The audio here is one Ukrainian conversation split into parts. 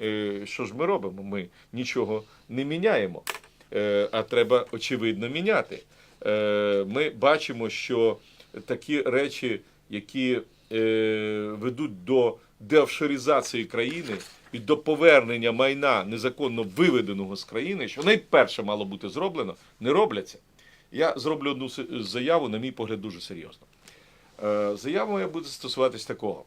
е, що ж ми робимо? Ми нічого не міняємо, Е, а треба очевидно міняти. Е, Ми бачимо, що такі речі, які ведуть до деофшоризації країни і до повернення майна незаконно виведеного з країни, що найперше мало бути зроблено, не робляться. Я зроблю одну заяву, на мій погляд, дуже серйозно. Заява моя буде стосуватись такого.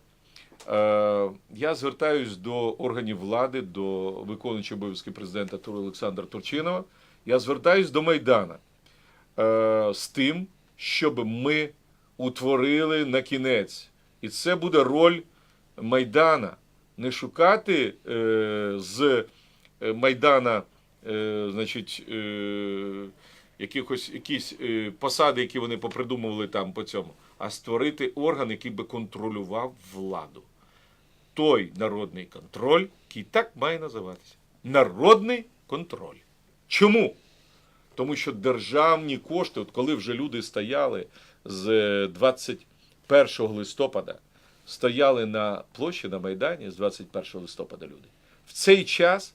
Е, Я звертаюсь до органів влади, до виконуючого обов'язки президента Тур Олександра Турчинова. Я звертаюсь до Майдана е, з тим, щоб ми утворили на кінець. І це буде роль Майдана. Не шукати е, з Майдана, значить, якихось якісь посади, які вони попридумували там по цьому, а створити орган, який би контролював владу. Той народний контроль, який так має називатися. Народний контроль. Чому? Тому що державні кошти, от коли вже люди стояли з е, 21 листопада, стояли на площі на Майдані з 21 листопада люди. В цей час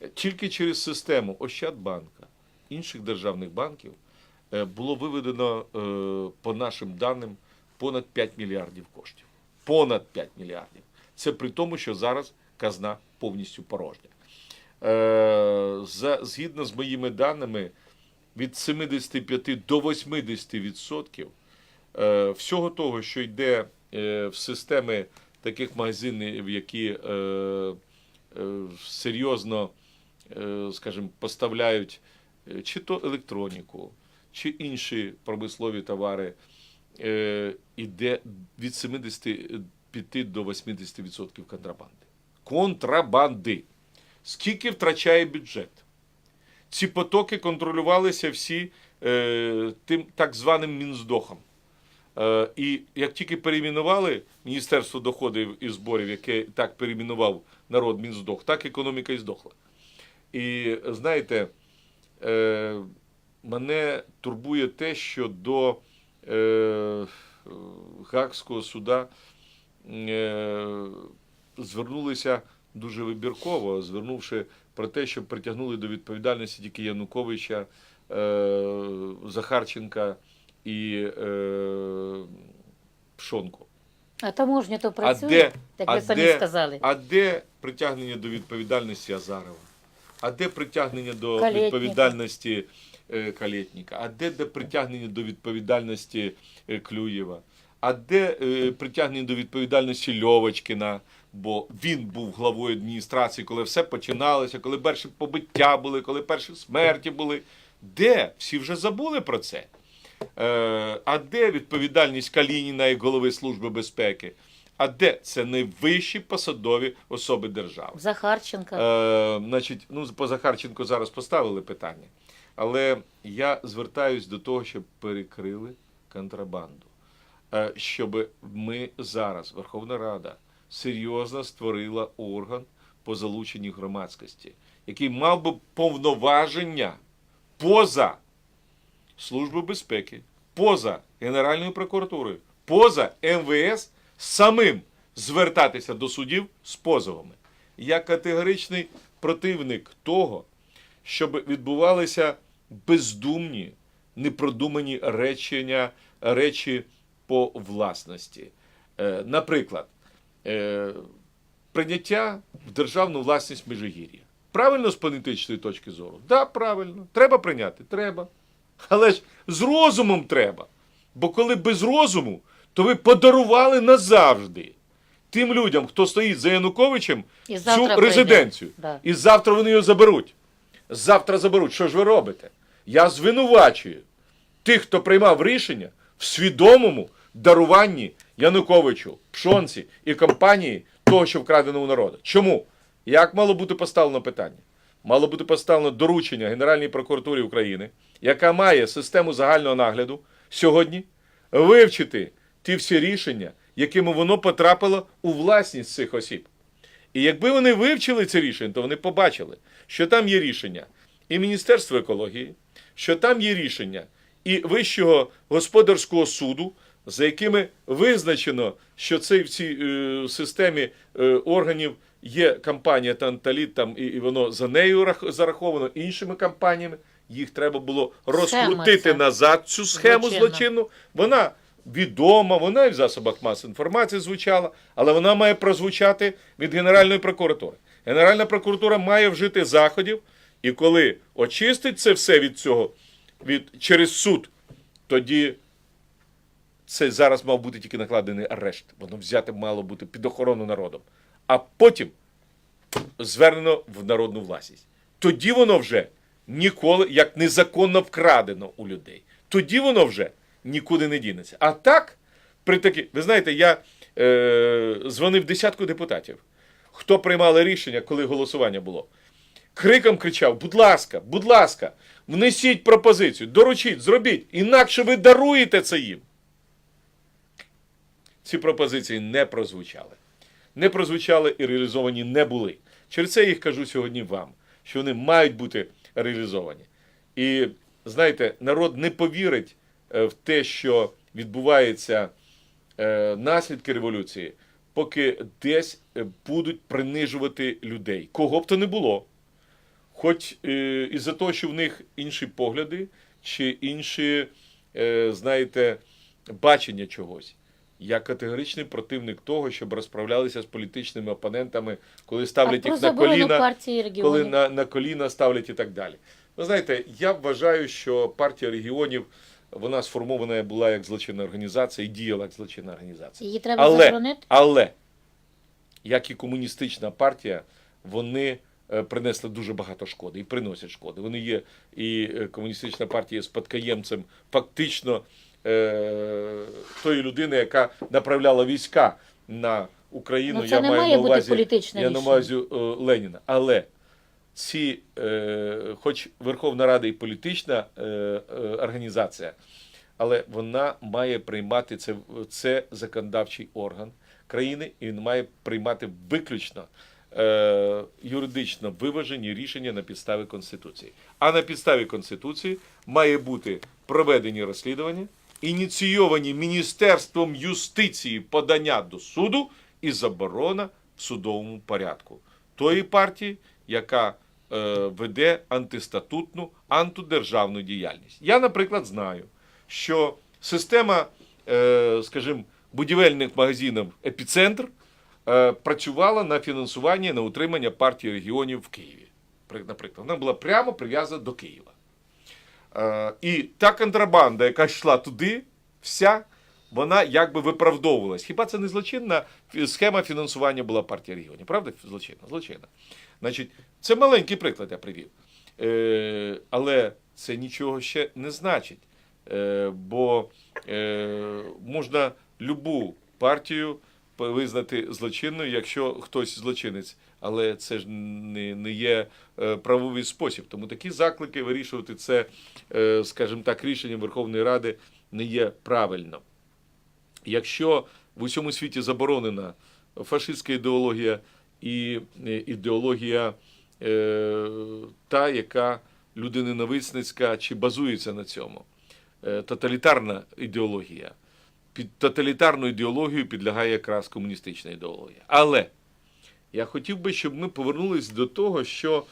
е, тільки через систему Ощадбанка, інших державних банків е, було виведено, е, по нашим даним, понад 5 мільярдів коштів. Понад 5 мільярдів. Це при тому, що зараз казна повністю порожня. Е, за, згідно з моїми даними, від 75 до 80% е, всього того, що йде е, в системи таких магазинів, які серйозно, скажімо, поставляють чи то електроніку, чи інші промислові товари, е, іде від 75 до 80% контрабанди. Контрабанди. Скільки втрачає бюджет? Ці потоки контролювалися всі е, тим так званим Мінздохом. Е, і як тільки перейменували Міністерство доходів і зборів, яке так перейменував народ Мінздох, так економіка і здохла. І знаєте, е, мене турбує те, що до е, Гаагського суда звернулися дуже вибірково, звернувши про те, щоб притягнули до відповідальності тільки Януковича, е, Захарченка і е, Пшонку. А таможня то А працює, де, як а, ви самі де, сказали. а де притягнення до відповідальності Азарова? А де притягнення до Калєтніка. відповідальності е, Калєтніка? А де, де притягнення до відповідальності е, Клюєва? А де е, притягнення до відповідальності Льовочкіна? Бо він був главою адміністрації, коли все починалося, коли перші побиття були, коли перші смерті були. Де? Всі вже забули про це. Е, а де відповідальність Калініна як голови Служби безпеки? А де це найвищі посадові особи держави? Захарченка. Е, значить, ну, по Захарченко зараз поставили питання. Але я звертаюсь до того, щоб перекрили контрабанду. Е, щоб ми зараз, Верховна Рада, серйозно створила орган по залученні громадськості, який мав би повноваження поза Службою безпеки, поза Генеральною прокуратурою, поза МВС самим звертатися до судів з позовами. Я категоричний противник того, щоб відбувалися бездумні, непродумані речення, речі по власності. Е, наприклад, е, прийняття в державну власність Межигір'я. Правильно з політичної точки зору? Так, да, правильно. Треба прийняти? Треба. Але ж з розумом треба. Бо коли без розуму, то ви подарували назавжди тим людям, хто стоїть за Януковичем, І цю резиденцію. Да. І завтра вони його заберуть. Завтра заберуть. Що ж ви робите? Я звинувачую тих, хто приймав рішення в свідомому даруванні Януковичу, Пшонці і компанії того, що вкрадено у народу. Чому? Як мало бути поставлено питання? Мало бути поставлено доручення Генеральній прокуратурі України, яка має систему загального нагляду сьогодні, вивчити ті всі рішення, якими воно потрапило у власність цих осіб. І якби вони вивчили це рішення, то вони побачили, що там є рішення і Міністерства екології, що там є рішення і Вищого господарського суду, за якими визначено, що це в цій е, системі е, органів є компанія Танталіт, там і, і воно за нею рах- зараховано іншими компаніями. Їх треба було розкрутити це. назад цю схему Злочинна. злочинну. Вона відома, вона і в засобах масової інформації звучала, але вона має прозвучати від Генеральної прокуратури. Генеральна прокуратура має вжити заходів, і коли очистить це все від цього від, через суд, тоді це зараз мав бути тільки накладений арешт. Воно взяте мало бути під охорону народом. А потім звернено в народну власність. Тоді воно вже ніколи як незаконно вкрадено у людей. Тоді воно вже нікуди не дінеться. А так, при такі, ви знаєте, я е, дзвонив десятку депутатів, хто приймали рішення, коли голосування було. Криком кричав: будь ласка, будь ласка, внесіть пропозицію, доручіть, зробіть, інакше ви даруєте це їм. Ці пропозиції не прозвучали. Не прозвучали і реалізовані не були. Через це я їх кажу сьогодні вам, що вони мають бути реалізовані. І знаєте, народ не повірить е, в те, що відбувається е, наслідки революції, поки десь е, будуть принижувати людей. Кого б то не було. Хоч е, із-за того, що в них інші погляди чи інші, е, знаєте, бачення чогось. Я категоричний противник того, щоб розправлялися з політичними опонентами, коли ставлять про їх на коліна, коли на, на коліна ставлять і так далі. Ви знаєте, я вважаю, що партія регіонів вона сформована була як злочинна організація і діяла як злочинна організація. Її треба Але, заборонити? але, як і комуністична партія, вони принесли дуже багато шкоди і приносять шкоди. Вони є, і е, комуністична партія є спадкоємцем фактично е, тої людини, яка направляла війська на Україну. Ну, це я не маю має на бути увазі, політичне я на увазі е, Леніна. Але ці, е, хоч Верховна Рада і політична е, е, організація, але вона має приймати це, це законодавчий орган країни, і він має приймати виключно е, юридично виважені рішення на підставі Конституції. А на підставі Конституції має бути проведені розслідування, ініційовані Міністерством юстиції подання до суду і заборона в судовому порядку тої партії, яка е, веде антистатутну, антидержавну діяльність. Я, наприклад, знаю, що система, е, скажімо, будівельних магазинів Епіцентр е, працювала на фінансування на утримання партії регіонів в Києві. Наприклад, вона була прямо прив'язана до Києва. Е, і та контрабанда, яка йшла туди, вся, вона якби виправдовувалась. Хіба це не злочинна схема фінансування була партії регіонів? Правда? Злочинна, злочинна. Значить, це маленький приклад я привів. Е, але це нічого ще не значить. Е, бо е, можна любу партію визнати злочинною, якщо хтось злочинець. Але це ж не, не є е, правовий спосіб. Тому такі заклики вирішувати це, е, скажімо так, рішенням Верховної Ради не є правильно. Якщо в усьому світі заборонена фашистська ідеологія і ідеологія е, та, яка людиноненависницька чи базується на цьому, тоталітарна ідеологія. Під тоталітарну ідеологію підлягає якраз комуністична ідеологія. Але я хотів би, щоб ми повернулись до того, що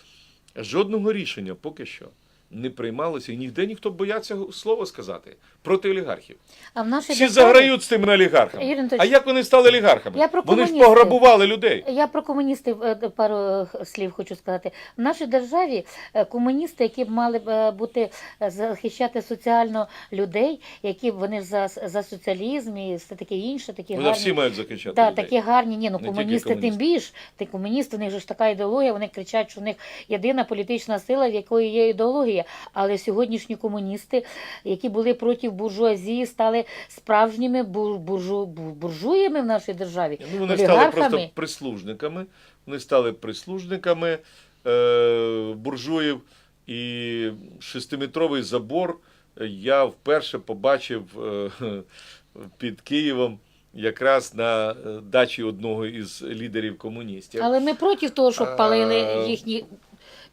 жодного рішення поки що не приймалося, і ніде ніхто бояться слова сказати проти олігархів. А в нашій Всі державі- заграють з тими олігархами. Юрій А як вони стали олігархами? Я про Вони ж пограбували людей. Я про комуністів е, пару е, слів хочу сказати. В нашій державі е, комуністи, які б мали б е, бути е, захищати соціально людей, які б вони за, за соціалізм і все таке інше, такі Вони гарні. всі мають захищати Так, людей. такі гарні, ні, ну Не комуністи тим більш. Ти комуністи, у них же ж така ідеологія, вони кричать, що в них єдина політична сила, в якої є ідеологія. Але сьогоднішні комуністи, які були проти буржуазії, стали справжніми буржу, буржуями в нашій державі. Ну, вони стали просто прислужниками. Вони стали прислужниками е, буржуїв. І шестиметровий забор я вперше побачив е, під Києвом якраз на е, дачі одного із лідерів комуністів. Але ми проти того, щоб палили Е, їхні.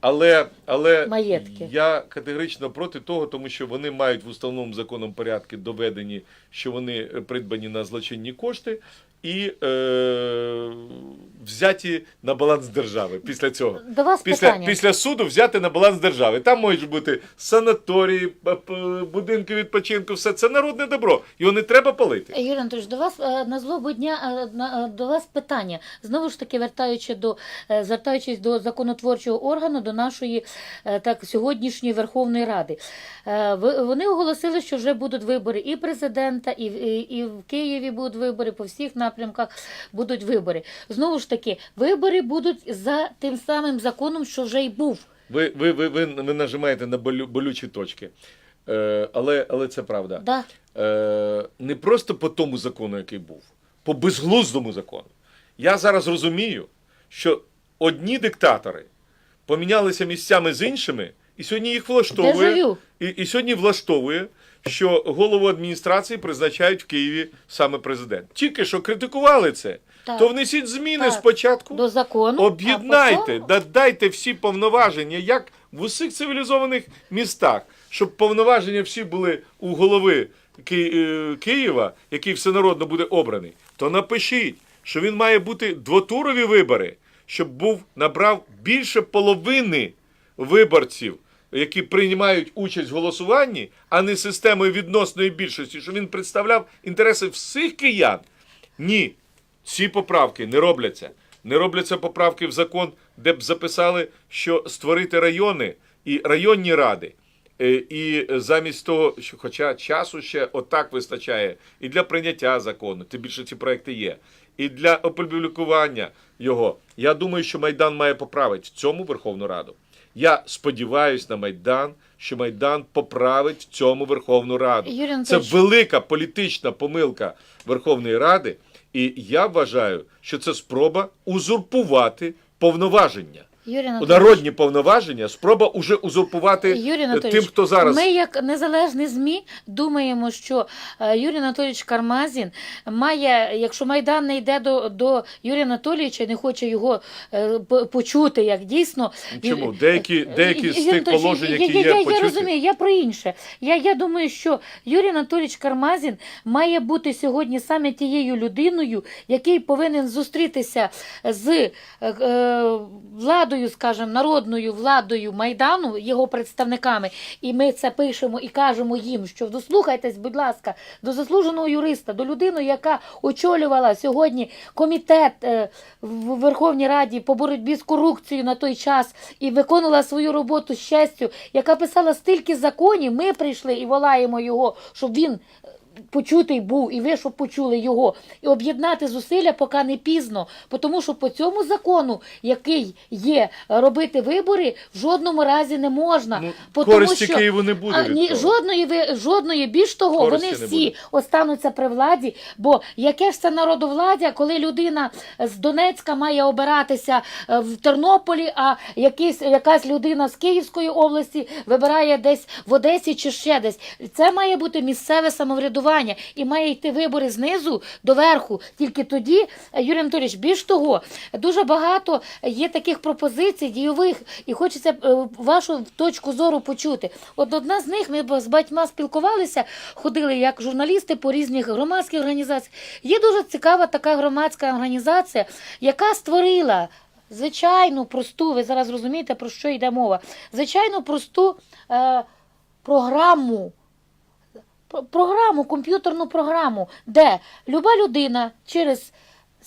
Але, але Маєтки. я категорично проти того, тому що вони мають в уставному законом порядку доведені, що вони е, придбані на злочинні кошти, і е, взяті на баланс держави після цього. До вас Після, питання. після суду взяти на баланс держави. Там можуть бути санаторії, будинки відпочинку, все це народне добро. Його не треба палити. Юрій Анатолійович, до вас е, на злобу дня е, на- е, до вас питання. Знову ж таки, вертаючи до звертаючись до законотворчого органу, до нашої так сьогоднішньої Верховної Ради. Вони оголосили, що вже будуть вибори і президента, і, в- і, і в Києві будуть вибори, по всіх напрямках будуть вибори. Знову ж таки, вибори будуть за тим самим законом, що вже й був. Ви, ви, ви, ви, ви нажимаєте на болю, болючі точки. Е, але, але це правда. Да. Е, не просто по тому закону, який був, по безглуздому закону. Я зараз розумію, що одні диктатори помінялися місцями з іншими, і сьогодні їх влаштовує. І, і сьогодні влаштовує, що голову адміністрації призначають в Києві саме президент. Тільки що критикували це, Так. то внесіть зміни Так. спочатку. До закону. Об'єднайте, потім- дайте всі повноваження, як в усіх цивілізованих містах, щоб повноваження всі були у голови Ки- е, Києва, який всенародно буде обраний, то напишіть, що він має бути двотурові вибори, щоб був набрав більше половини виборців, які приймають участь в голосуванні, а не системою відносної більшості, щоб він представляв інтереси всіх киян. Ні, ці поправки не робляться. Не робляться поправки в закон, де б записали, що створити райони і районні ради. Е, І замість того, що хоча часу ще отак вистачає і для прийняття закону, тим більше ці проекти є, і для опублікування його. Я думаю, що Майдан має поправити цьому Верховну Раду. Я сподіваюся на Майдан, що Майдан поправить в цьому Верховну Раду. Юрій Це велика політична помилка Верховної Ради, і я вважаю, що це спроба узурпувати повноваження. Юрій Анатолійович, Народні повноваження, спроба уже узурпувати Юрій е, Анатолійович, тим, хто зараз. Ми, як незалежні ЗМІ, думаємо, що е, Юрій Анатолійович Кармазін має, якщо Майдан не йде до, до Юрія Анатолійовича і не хоче його е, почути, як дійсно. Чому? Деякі, деякі з тих положень, які я, є я, я розумію, я про інше. Я, я думаю, що Юрій Анатолійович Кармазін має бути сьогодні саме тією людиною, який повинен зустрітися з е, е, владою, скажімо, народною владою Майдану, його представниками. І ми це пишемо і кажемо їм, що дослухайтесь, будь ласка, до заслуженого юриста, до людини, яка очолювала сьогодні комітет е, в Верховній Раді по боротьбі з корупцією на той час і виконувала свою роботу з честю, яка писала стільки законів. Ми прийшли і волаємо його, щоб він е, почутий був, і ви щоб почули його, і об'єднати зусилля, поки не пізно. Тому що по цьому закону, який є, робити вибори, в жодному разі не можна. Ну, тому користі що- Києву не буде. а, ні, жодної ви жодної більш того, Користі вони всі остануться при владі. Бо яке ж це народовладдя, коли людина з Донецька має обиратися е, в Тернополі, а якийсь, якась людина з Київської області вибирає десь в Одесі чи ще десь. Це має бути місцеве самоврядування і має йти вибори знизу до верху. Тільки тоді, е, Юрій Анатолійович, більш того, дуже багато є таких пропозицій дійових, і хочеться е, вашу точку зору почути. От одна з них, ми з батьма спілкувалися, ходили як журналісти по різних громадських організаціях. Є дуже цікава така громадська організація, яка створила. Звичайну просту, ви зараз розумієте, про що йде мова. Звичайну просту е, програму, про- програму, комп'ютерну програму, де люба людина через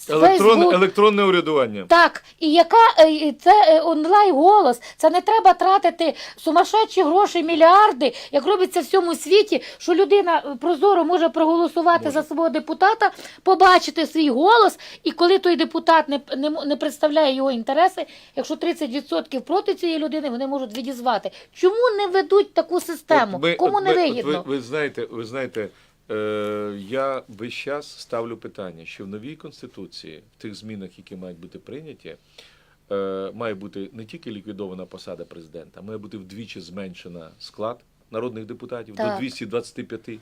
Електрон, електронне урядування. так, і яка е, це е, онлайн голос. Це не треба тратити сумасшедші гроші, мільярди, як робиться в всьому світі, що людина е, прозоро може проголосувати Може. за свого депутата, побачити свій голос, і коли той депутат не, не, м- не представляє його інтереси, якщо 30% проти цієї людини, вони можуть відізвати. Чому не ведуть таку систему? От ми- Кому от не ми- от вигідно? Ви, ви знаєте, ви знаєте, я весь час ставлю питання, що в новій конституції, в тих змінах, які мають бути прийняті, е, має бути не тільки ліквідована посада президента, має бути вдвічі зменшена склад народних депутатів Так. до 225.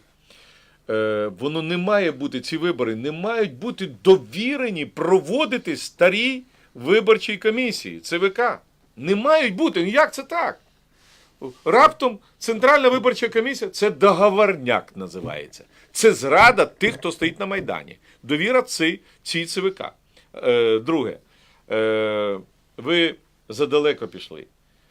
Е, воно не має бути, ці вибори не мають бути довірені проводити старій виборчій комісії ЦВК. Не мають бути. Ну як це так? Раптом Центральна виборча комісія це договорняк називається. Це зрада тих, хто стоїть на Майдані. довіра цій, цій ЦВК. Е, друге, е, ви задалеко пішли.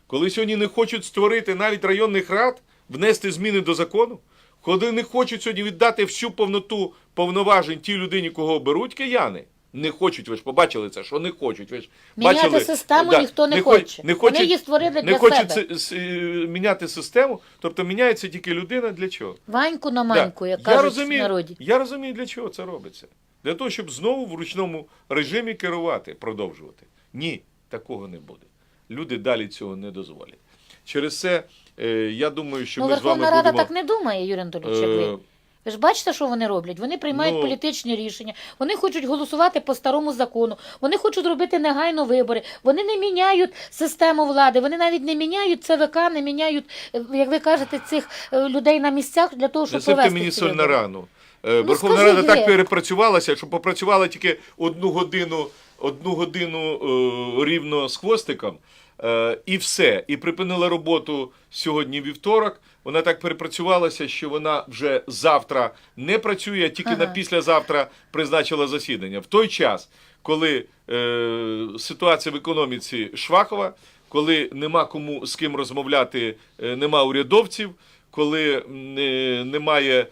Коли сьогодні не хочуть створити навіть районних рад, внести зміни до закону, коли не хочуть сьогодні віддати всю повноту повноважень тій людині, кого беруть кияни. Не хочуть, ви ж побачили це, що не хочуть. Ви ж Міняти бачили, систему ніхто не хо- хоче. Не Вони її створили не для хочуть себе. си- си- міняти систему, тобто міняється тільки людина для чого? Ваньку на маньку, Да. як я розумію, в народі. Я розумію, для чого це робиться. Для того, щоб знову в ручному режимі керувати, продовжувати. Ні, такого не буде. Люди далі цього не дозволять. Через це е, я думаю, що Ну, ми з вами Верховна Рада будемо. так не думає, Юрій Анатолійович, як е, ви. Ви ж бачите, що вони роблять? Вони приймають Ну- політичні рішення, вони хочуть голосувати по старому закону, вони хочуть робити негайно вибори, вони не міняють систему влади, вони навіть не міняють ЦВК, не міняють, е, як ви кажете, цих е, людей на місцях для того, щоб провести мені соль на рану. Е, Ну, Верховна скажіть, Рада так перепрацювалася, що попрацювала тільки одну годину, одну годину рівно з хвостиком, і все. І припинила роботу сьогодні вівторок. Вона так перепрацювалася, що вона вже завтра не працює, а тільки Ага. на післязавтра призначила засідання. В той час, коли е, ситуація в економіці швахова, коли нема кому з ким розмовляти, е, нема урядовців, коли е, немає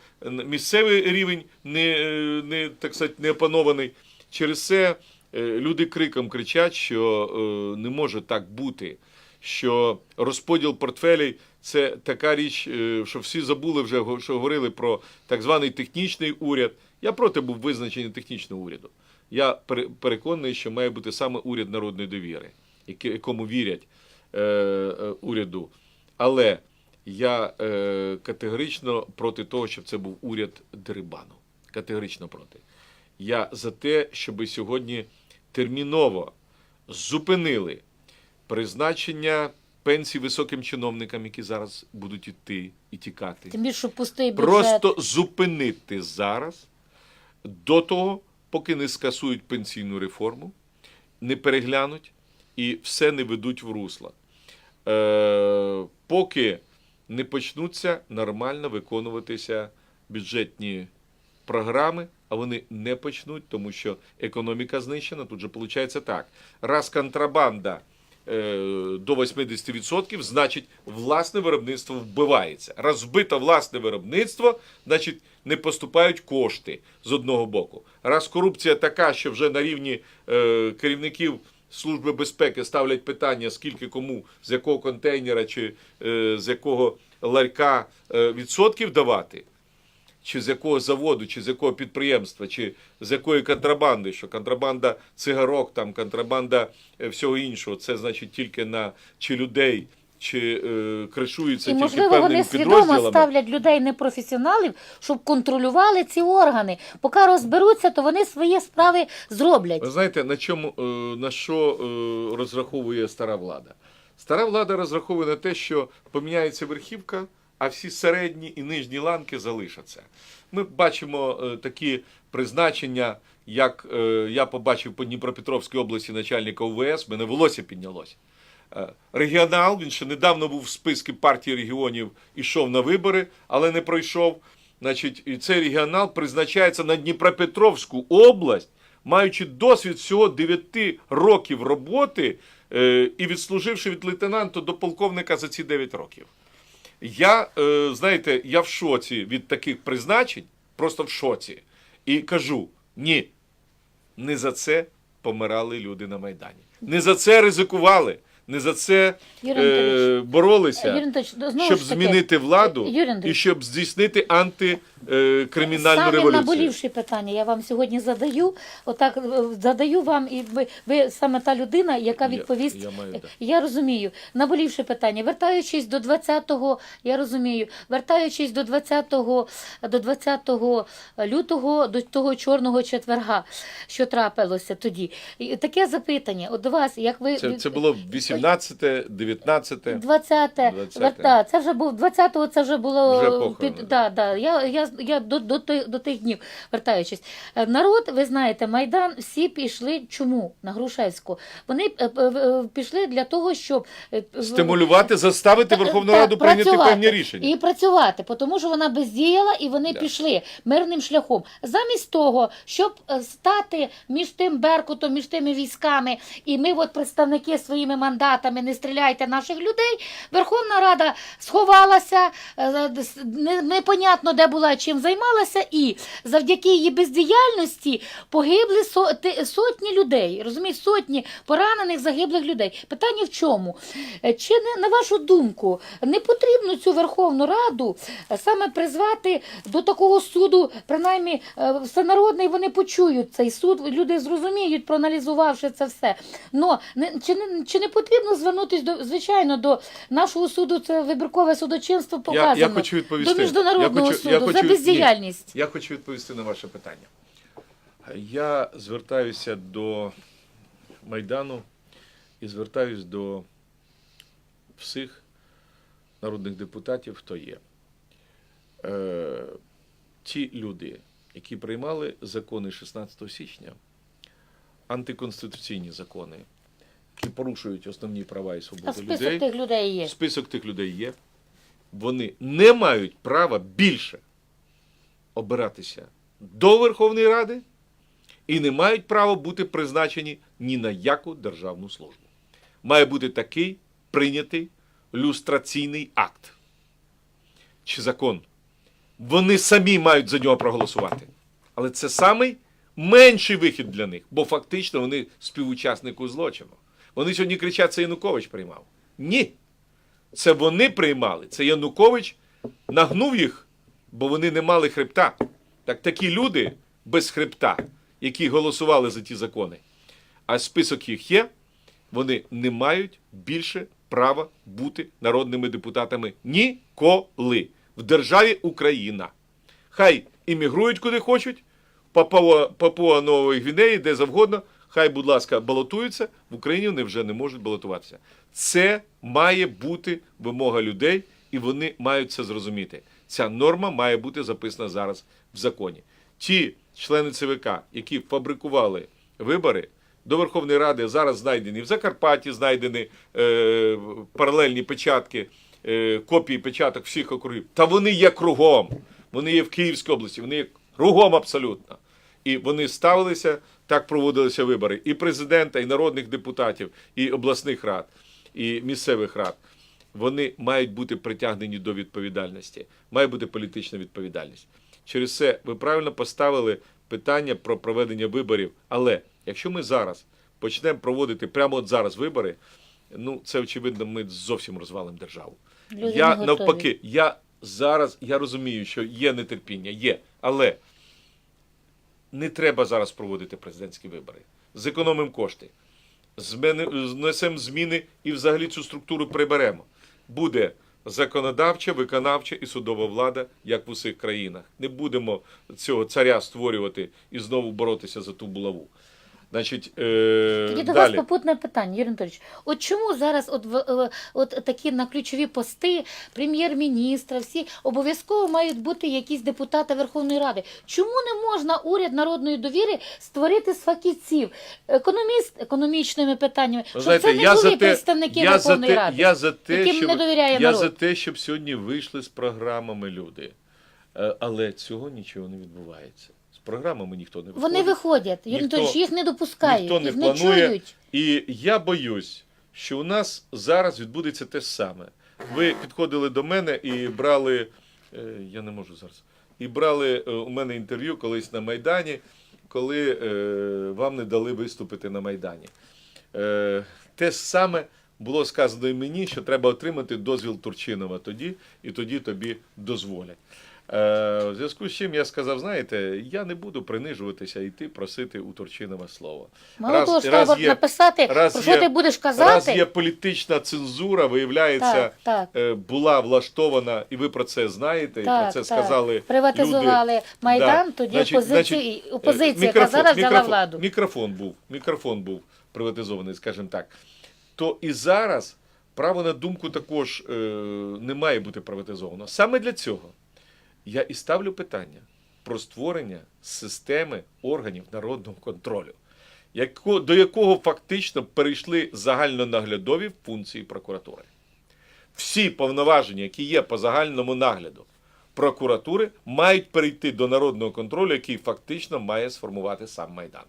місцевий рівень не, е, не, так сказати, не опанований. Через це е, люди криком кричать, що е, не може так бути, що розподіл портфелей це така річ, е, що всі забули вже, що говорили про так званий технічний уряд. Я проти був визначення технічного уряду. Я пере- переконаний, що має бути саме уряд народної довіри, якому вірять е, е, уряду. Але я категорично проти того, щоб це був уряд Дерибану. Категорично проти. Я за те, щоб сьогодні терміново зупинили призначення пенсій високим чиновникам, які зараз будуть іти і тікати. Тим більше пустий бюджет. Просто зупинити зараз до того, поки не скасують пенсійну реформу, не переглянуть і все не ведуть в русло. Е, поки не почнуться нормально виконуватися бюджетні програми, а вони не почнуть, тому що економіка знищена. Тут же виходить так: раз контрабанда до 80%, значить власне виробництво вбивається. Раз вбито власне виробництво, значить не поступають кошти з одного боку. Раз корупція така, що вже на рівні е, керівників. Служби безпеки ставлять питання, скільки кому, з якого контейнера чи е, з якого ларька е, відсотків давати, чи з якого заводу, чи з якого підприємства, чи з якої контрабанди, що контрабанда цигарок, там контрабанда е, всього іншого, це значить тільки на чи людей, чи е, кришується І, тільки можливо, певними вони свідомо ставлять людей непрофесіоналів, щоб контролювали ці органи. Поки розберуться, то вони свої справи зроблять. Ви знаєте, на чому е, на що е, розраховує стара влада? Стара влада розраховує на те, що поміняється верхівка, а всі середні і нижні ланки залишаться. Ми бачимо е, такі призначення, як е, я побачив по Дніпропетровській області начальника УВС, мене волосся піднялося. Е, Регіонал, він ще недавно був в списку партії регіонів, ішов на вибори, але не пройшов. Значить, і цей регіонал призначається на Дніпропетровську область, маючи досвід всього 9 років роботи і відслуживши від лейтенанта до полковника за ці 9 років. Я, е, знаєте, я в шоці від таких призначень, просто в шоці. І кажу: ні, не за це помирали люди на Майдані. Не за це ризикували, не за це е, боролися, Юрій щоб змінити владу Юрій і щоб здійснити антикримінальну Самі революцію. наболівші питання я вам сьогодні задаю. Отак е, задаю вам, і ви, ви саме та людина, яка відповість. я маю, да. Я розумію. Наболівши питання. Вертаючись до 20-го, я розумію, вертаючись до 20-го, до 20 лютого, до того чорного четверга, що трапилося тоді. І таке запитання от до вас, як ви Це, це було 18, 19. 20 20-те. верта, це вже був 20-го, це вже було Вже під да, да. Я, я я до, до, до тих днів вертаючись. Е, Народ, ви знаєте, Майдан всі пішли чому на Грушевську? Вони е, е, пішли для того, щоб Стимулювати, заставити Верховну так, Раду прийняти певні рішення. І працювати, тому що вона бездіяла, і вони Да. пішли мирним шляхом. Замість того, щоб стати між тим Беркутом, між тими військами, і ми, от представники своїми мандатами, не стріляйте наших людей. Верховна Рада сховалася, непонятно де була, чим займалася, і завдяки її бездіяльності погибли сотні людей. Розумієш, сотні поранених, загиблих людей. Питання в чому? Е, Чи не на вашу думку не потрібно цю Верховну Раду е, саме призвати до такого суду, принаймні е, всенародний, вони почують цей суд, люди зрозуміють, проаналізувавши це все. Но чи не чи не потрібно звернутися до звичайно до нашого суду? Це вибіркове судочинство Я, показано я хочу відповісти. до міжнародного я хочу, суду я хочу, бездіяльність. Ні, я хочу відповісти на ваше питання. Я звертаюся до Майдану і звертаюся до всіх народних депутатів, хто є. Е, ті люди, які приймали закони 16 січня, антиконституційні закони, які порушують основні права і А свободи список людей. тих людей є. Список тих людей є. Вони не мають права більше обиратися до Верховної Ради і не мають права бути призначені ні на яку державну службу. Має бути такий прийнятий люстраційний акт чи закон. Вони самі мають за нього проголосувати. Але це самий менший вихід для них, бо фактично вони співучасники злочину. Вони сьогодні кричать, це Янукович приймав. Ні. Це вони приймали. Це Янукович нагнув їх, бо вони не мали хребта. Так такі люди без хребта, які голосували за ті закони, а список їх є, вони не мають більше права бути народними депутатами ніколи в державі Україна. Хай іммігрують куди хочуть, Папуа, Нової Гвінеї, де завгодно. Хай, будь ласка, балотуються, в Україні вони вже не можуть балотуватися. Це має бути вимога людей, і вони мають це зрозуміти. Ця норма має бути записана зараз в законі. Ті члени ЦВК, які фабрикували вибори до Верховної Ради, зараз знайдені в Закарпатті, знайдені е, паралельні печатки, е, копії печаток всіх округів. Та вони є кругом. Вони є в Київській області, вони є кругом абсолютно. І вони ставилися, так проводилися вибори і президента, і народних депутатів, і обласних рад, і місцевих рад. Вони мають бути притягнені до відповідальності. Має бути політична відповідальність. Через це ви правильно поставили питання про проведення виборів. Але якщо ми зараз почнемо проводити прямо от зараз вибори, ну це очевидно, ми зовсім розвалимо державу. Люди я навпаки, я зараз я розумію, що є нетерпіння, є, але не треба зараз проводити президентські вибори. Зекономимо кошти, знесемо зміни і взагалі цю структуру приберемо. Буде законодавча, виконавча і судова влада, як в усіх країнах. Не будемо цього царя створювати і знову боротися за ту булаву. Значить, е, Тоді до вас далі. попутне питання, Юрій Анатолійович. От чому зараз от, в- е, от такі на ключові пости прем'єр-міністра, всі обов'язково мають бути якісь депутати Верховної Ради? Чому не можна уряд народної довіри створити з фахівців, економіст економічними питаннями, щоб знаєте, це не я були за те, представники я за Верховної те, Ради? Я за те, яким щоб, не довіряє я народ. за те, щоб сьогодні вийшли з програмами люди. Е, Але цього нічого не відбувається. З програмами ніхто не виходить. Вони виходять, Юрій Анатолійович, їх не допускають, ніхто не їх не планує. чують. І я боюсь, що у нас зараз відбудеться те саме. Ви підходили до мене і брали, е, я не можу зараз, і брали е, у мене інтерв'ю колись на Майдані, коли е, вам не дали виступити на Майдані. Е, те ж саме було сказано і мені, що треба отримати дозвіл Турчинова тоді, і тоді тобі дозволять. Е, в зв'язку з чим я сказав, знаєте, я не буду принижуватися і йти просити у Турчинова слово. Мало того, що раз треба є- написати, раз про що є- ти будеш Раз казати. є політична цензура, виявляється, Так, так. е, була влаштована, і ви про це знаєте, і про це так. сказали. Приватизували люди. Майдан, Да. тоді Значить- опозиція, значить, е, опозиція яка зараз взяла владу. Мікрофон був, мікрофон був приватизований, скажімо так. То і зараз право на думку також е, не має бути приватизовано. Саме для цього я і ставлю питання про створення системи органів народного контролю, до якого фактично перейшли загальнонаглядові функції прокуратури. Всі повноваження, які є по загальному нагляду прокуратури, мають перейти до народного контролю, який фактично має сформувати сам Майдан.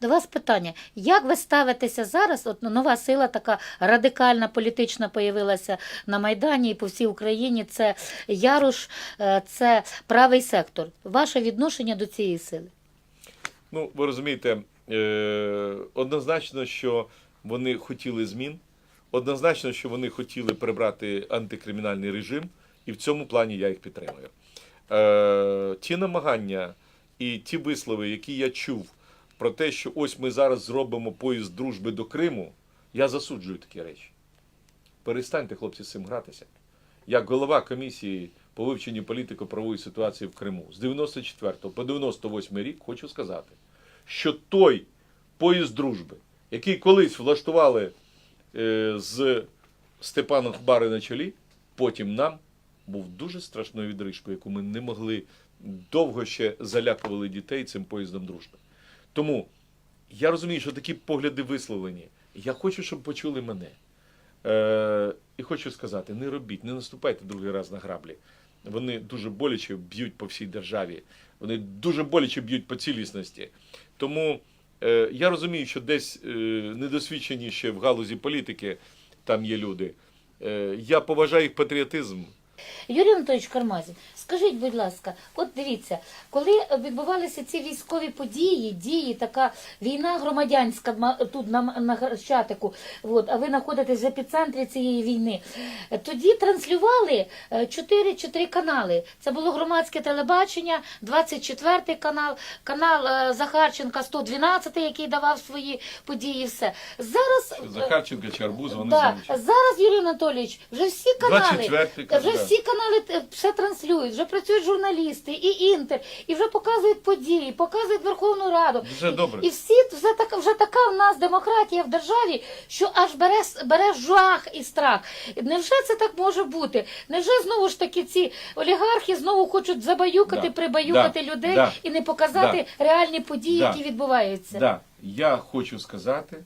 До вас питання: як ви ставитеся зараз? От нова сила, така радикальна політична появилася на Майдані і по всій Україні. Це Яруш, е, це правий сектор. Ваше відношення до цієї сили? Ну, ви розумієте, е, однозначно, що вони хотіли змін, однозначно, що вони хотіли прибрати антикримінальний режим, і в цьому плані я їх підтримую. Е, ті намагання і ті вислови, які я чув про те, що ось ми зараз зробимо поїзд дружби до Криму, я засуджую такі речі. Перестаньте, хлопці, з цим гратися. Як голова комісії по вивченню політико-правової ситуації в Криму з 94 по 98 рік хочу сказати, що той поїзд дружби, який колись влаштували е, з Степаном Хбари на чолі, потім нам був дуже страшною відрижкою, яку ми не могли довго ще залякували дітей цим поїздом дружби. Тому я розумію, що такі погляди висловлені. Я хочу, щоб почули мене. Е, і хочу сказати: не робіть, не наступайте другий раз на граблі. Вони дуже боляче б'ють по всій державі, вони дуже боляче б'ють по цілісності. Тому е, я розумію, що десь е, недосвідчені в галузі політики там є люди. Е, я поважаю їх патріотизм. Юрій Анатолійович Кармазін, скажіть, будь ласка, от дивіться, коли відбувалися ці військові події, дії, така війна громадянська тут на, на Хрещатику, от, а ви знаходитесь в епіцентрі цієї війни, е, тоді транслювали 4, 4 канали. Це було громадське телебачення, 24 канал, канал е, Захарченка 112, який давав свої події. Все. Зараз е, Захарченка чи Арбуз, вони Да. Зараз, Юрій Анатолійович, вже всі канали, 24-й канал. Всі канали е, все транслюють, вже працюють журналісти, і інтер, і вже показують події, показують Верховну Раду. Вже добре. І всі вже така, вже така в нас демократія в державі, що аж бере, бере жах і страх. Невже це так може бути? Невже знову ж таки ці олігархи знову хочуть забаюкати, Да. прибаюкати Да. людей Да. і не показати реальні події, Да. які відбуваються? Да, я хочу сказати,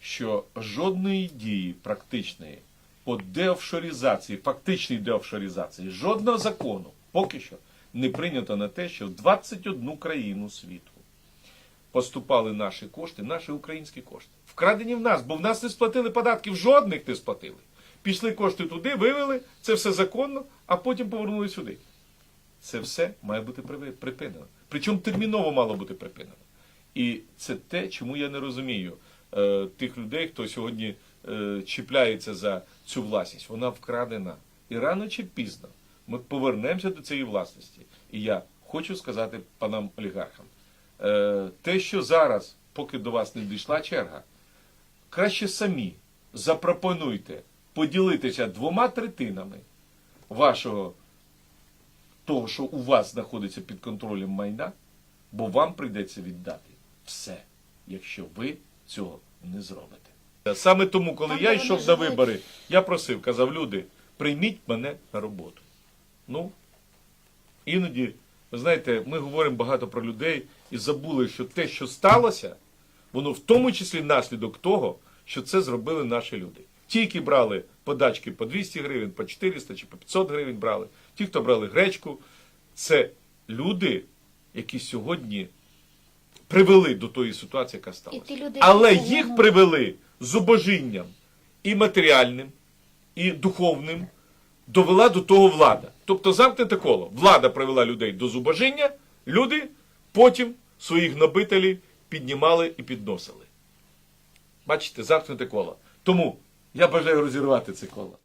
що жодної дії практичної по деофшоризації, фактичній деофшоризації, жодного закону поки що не прийнято на те, що в 21 країну світу поступали наші кошти, наші українські кошти. Вкрадені в нас, бо в нас не сплатили податків, жодних не сплатили. Пішли кошти туди, вивели, це все законно, а потім повернули сюди. Це все має бути припинено. Причому терміново мало бути припинено. І це те, чому я не розумію е, тих людей, хто сьогодні чіпляється за цю власність. Вона вкрадена. І рано чи пізно ми повернемося до цієї власності. І я хочу сказати панам олігархам, е, те, що зараз, поки до вас не дійшла черга, краще самі запропонуйте поділитися двома третинами вашого того, що у вас знаходиться під контролем майна, бо вам прийдеться віддати все, якщо ви цього не зробите. Саме тому, коли я йшов на вибори, я просив, казав, люди, прийміть мене на роботу. Ну, іноді, ви знаєте, ми говоримо багато про людей і забули, що те, що сталося, воно в тому числі наслідок того, що це зробили наші люди. Ті, які брали подачки по 200 гривень, по 400 чи по 500 гривень брали, ті, хто брали гречку, це люди, які сьогодні привели до тої ситуації, яка сталася. Але їх привели зубожінням і матеріальним, і духовним, довела до того влада. Тобто замкнете коло. Влада привела людей до зубожіння, люди потім своїх набителів піднімали і підносили. Бачите, замкнете коло. Тому я бажаю розірвати це коло.